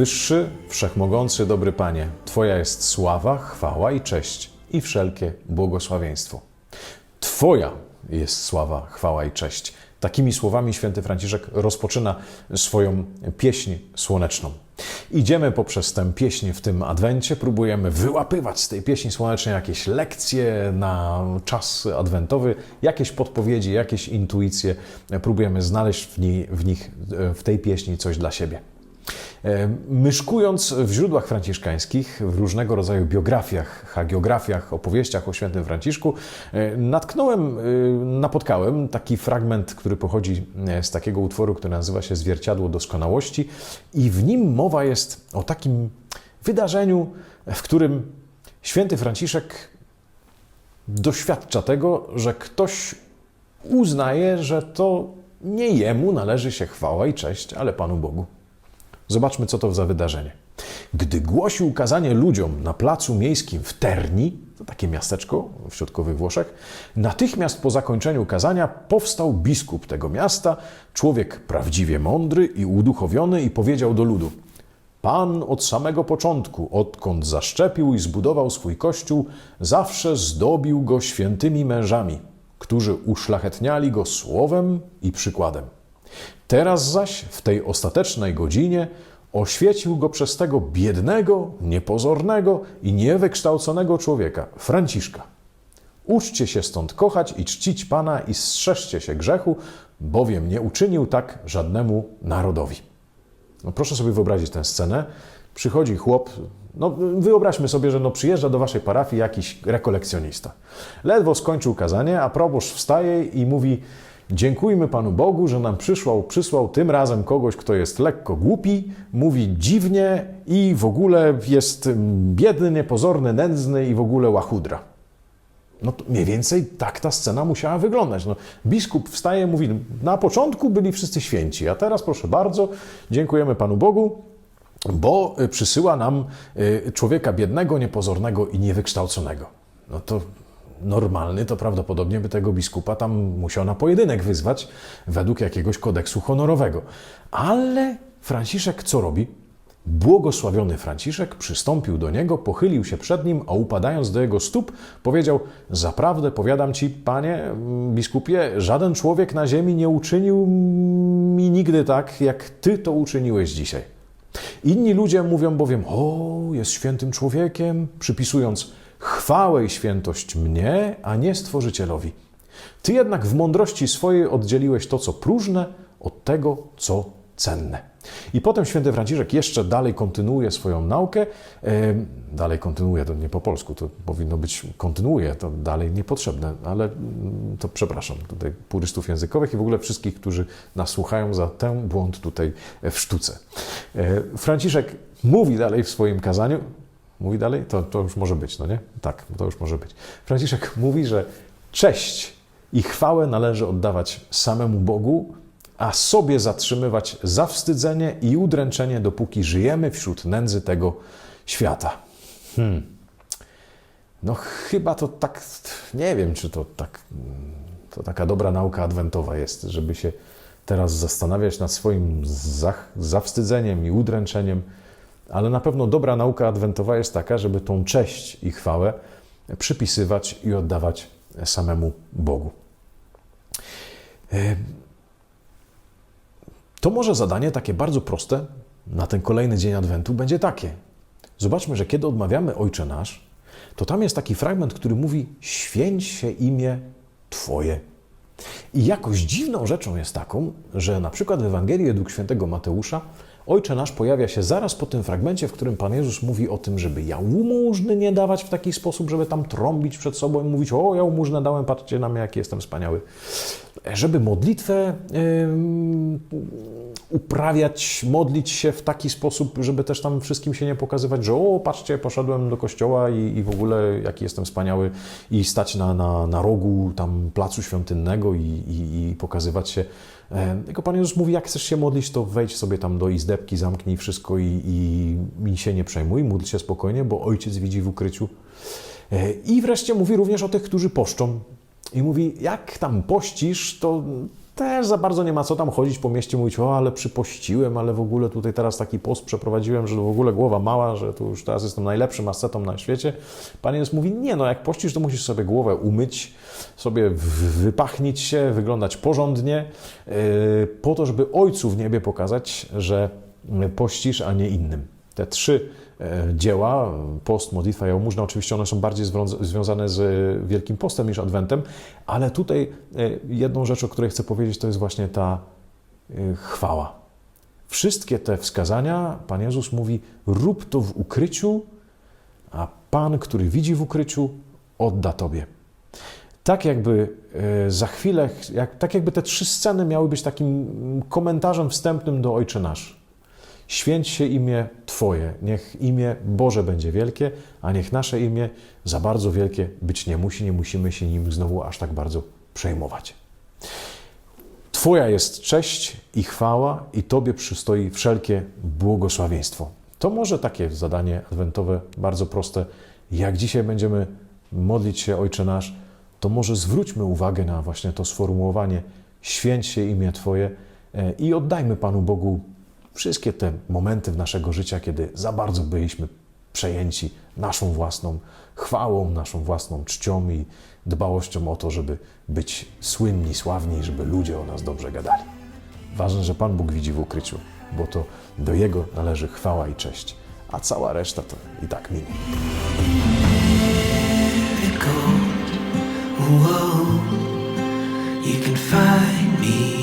Najwyższy, wszechmogący, dobry Panie, Twoja jest sława, chwała i cześć i wszelkie błogosławieństwo. Twoja jest sława, chwała i cześć. Takimi słowami święty Franciszek rozpoczyna swoją pieśń słoneczną. Idziemy poprzez tę pieśń w tym adwencie, próbujemy wyłapywać z tej pieśni słonecznej jakieś lekcje na czas adwentowy, jakieś podpowiedzi, jakieś intuicje. Próbujemy znaleźć w, niej, w nich, w tej pieśni coś dla siebie. E, Myszkując w źródłach franciszkańskich, w różnego rodzaju biografiach, hagiografiach, opowieściach o świętym Franciszku, e, natknąłem, e, napotkałem taki fragment, który pochodzi z takiego utworu, który nazywa się Zwierciadło Doskonałości i w nim mowa jest o takim wydarzeniu, w którym święty Franciszek doświadcza tego, że ktoś uznaje, że to nie jemu należy się chwała i cześć, ale Panu Bogu. Zobaczmy, co to za wydarzenie. Gdy głosił kazanie ludziom na placu miejskim w Terni, to takie miasteczko w środkowych Włoszech, natychmiast po zakończeniu kazania powstał biskup tego miasta, człowiek prawdziwie mądry i uduchowiony, i powiedział do ludu: Pan od samego początku, odkąd zaszczepił i zbudował swój kościół, zawsze zdobił go świętymi mężami, którzy uszlachetniali go słowem i przykładem. Teraz zaś, w tej ostatecznej godzinie, oświecił go przez tego biednego, niepozornego i niewykształconego człowieka, Franciszka. Uczcie się stąd kochać i czcić Pana i strzeżcie się grzechu, bowiem nie uczynił tak żadnemu narodowi. No proszę sobie wyobrazić tę scenę. Przychodzi chłop, no wyobraźmy sobie, że no przyjeżdża do waszej parafii jakiś rekolekcjonista. Ledwo skończył kazanie, a proboszcz wstaje i mówi Dziękujmy Panu Bogu, że nam przysłał, przysłał tym razem kogoś, kto jest lekko głupi, mówi dziwnie i w ogóle jest biedny, niepozorny, nędzny i w ogóle łachudra. No to mniej więcej tak ta scena musiała wyglądać. No, biskup wstaje, mówi, na początku byli wszyscy święci, a teraz proszę bardzo, dziękujemy Panu Bogu, bo y, przysyła nam y, człowieka biednego, niepozornego i niewykształconego. No to normalny, to prawdopodobnie by tego biskupa tam musiał na pojedynek wyzwać według jakiegoś kodeksu honorowego. Ale Franciszek co robi? Błogosławiony Franciszek przystąpił do niego, pochylił się przed nim, a upadając do jego stóp, powiedział: Zaprawdę powiadam ci, panie biskupie, żaden człowiek na ziemi nie uczynił mi nigdy tak, jak ty to uczyniłeś dzisiaj. Inni ludzie mówią bowiem: O, jest świętym człowiekiem, przypisując chwałę i świętość mnie, a nie stworzycielowi. Ty jednak w mądrości swojej oddzieliłeś to, co próżne, od tego, co cenne. I potem święty Franciszek jeszcze dalej kontynuuje swoją naukę. Dalej kontynuuje, to nie po polsku, to powinno być kontynuuje, to dalej niepotrzebne, ale mm, to przepraszam tutaj purystów językowych i w ogóle wszystkich, którzy nas słuchają za ten błąd tutaj w sztuce. E, Franciszek mówi dalej w swoim kazaniu, mówi dalej, to, to już może być, no nie? Tak, to już może być. Franciszek mówi, że cześć i chwałę należy oddawać samemu Bogu, a sobie zatrzymywać zawstydzenie i udręczenie, dopóki żyjemy wśród nędzy tego świata. Hmm. No chyba to tak, nie wiem, czy to tak, to taka dobra nauka adwentowa jest, żeby się teraz zastanawiać nad swoim zawstydzeniem i udręczeniem, ale na pewno dobra nauka adwentowa jest taka, żeby tą cześć i chwałę przypisywać i oddawać samemu Bogu. To może zadanie takie bardzo proste na ten kolejny dzień Adwentu będzie takie. Zobaczmy, że kiedy odmawiamy Ojcze Nasz, to tam jest taki fragment, który mówi: Święć się imię Twoje. I jakoś dziwną rzeczą jest taką, że na przykład w Ewangelii według świętego Mateusza Ojcze Nasz pojawia się zaraz po tym fragmencie, w którym Pan Jezus mówi o tym, żeby jałmużny nie dawać w taki sposób, żeby tam trąbić przed sobą i mówić: O, jałmużnę dałem, patrzcie na mnie, jaki jestem wspaniały. Żeby modlitwę yy, uprawiać, modlić się w taki sposób, żeby też tam wszystkim się nie pokazywać, że o, patrzcie, poszedłem do kościoła i, i w ogóle jaki jestem wspaniały i stać na, na, na rogu tam placu świątynnego i, i, i pokazywać się. E, Tylko Pan Jezus mówi, jak chcesz się modlić, to wejdź sobie tam do izdebki, zamknij wszystko i, i, i się nie przejmuj, módl się spokojnie, bo Ojciec widzi w ukryciu. E, I wreszcie mówi również o tych, którzy poszczą. I mówi, jak tam pościsz, to też za bardzo nie ma co tam chodzić po mieście, mówić, o, ale przypościłem, ale w ogóle tutaj teraz taki post przeprowadziłem, że w ogóle głowa mała, że tu już teraz jestem najlepszym ascetą na świecie. Pan Jezus mówi, nie no, jak pościsz, to musisz sobie głowę umyć, sobie wypachnić się, wyglądać porządnie, yy, po to, żeby Ojcu w niebie pokazać, że pościsz, a nie innym. Te trzy e, dzieła, post, modlitwa, jałmużna, oczywiście one są bardziej związa- związane z e, Wielkim Postem niż Adwentem, ale tutaj e, jedną rzecz, o której chcę powiedzieć, to jest właśnie ta chwała. Wszystkie te wskazania, Pan Jezus mówi, rób to w ukryciu, a Pan, który widzi w ukryciu, odda Tobie. Tak jakby za chwilę, jak, tak jakby te trzy sceny miały być takim mm, komentarzem wstępnym do Ojcze Nasz. Święć się imię Twoje, niech imię Boże będzie wielkie, a niech nasze imię za bardzo wielkie być nie musi, nie musimy się nim znowu aż tak bardzo przejmować. Twoja jest cześć i chwała, i Tobie przystoi wszelkie błogosławieństwo. To może takie zadanie adwentowe, bardzo proste. Jak dzisiaj będziemy modlić się Ojcze Nasz, to może zwróćmy uwagę na właśnie to sformułowanie święć się imię Twoje e, i oddajmy Panu Bogu wszystkie te momenty w naszego życia, kiedy za bardzo byliśmy przejęci naszą własną chwałą, naszą własną czcią i dbałością o to, żeby być słynni, sławni, żeby ludzie o nas dobrze gadali. Ważne, że Pan Bóg widzi w ukryciu, bo to do Jego należy chwała i cześć, a cała reszta to i tak minie. you can find me.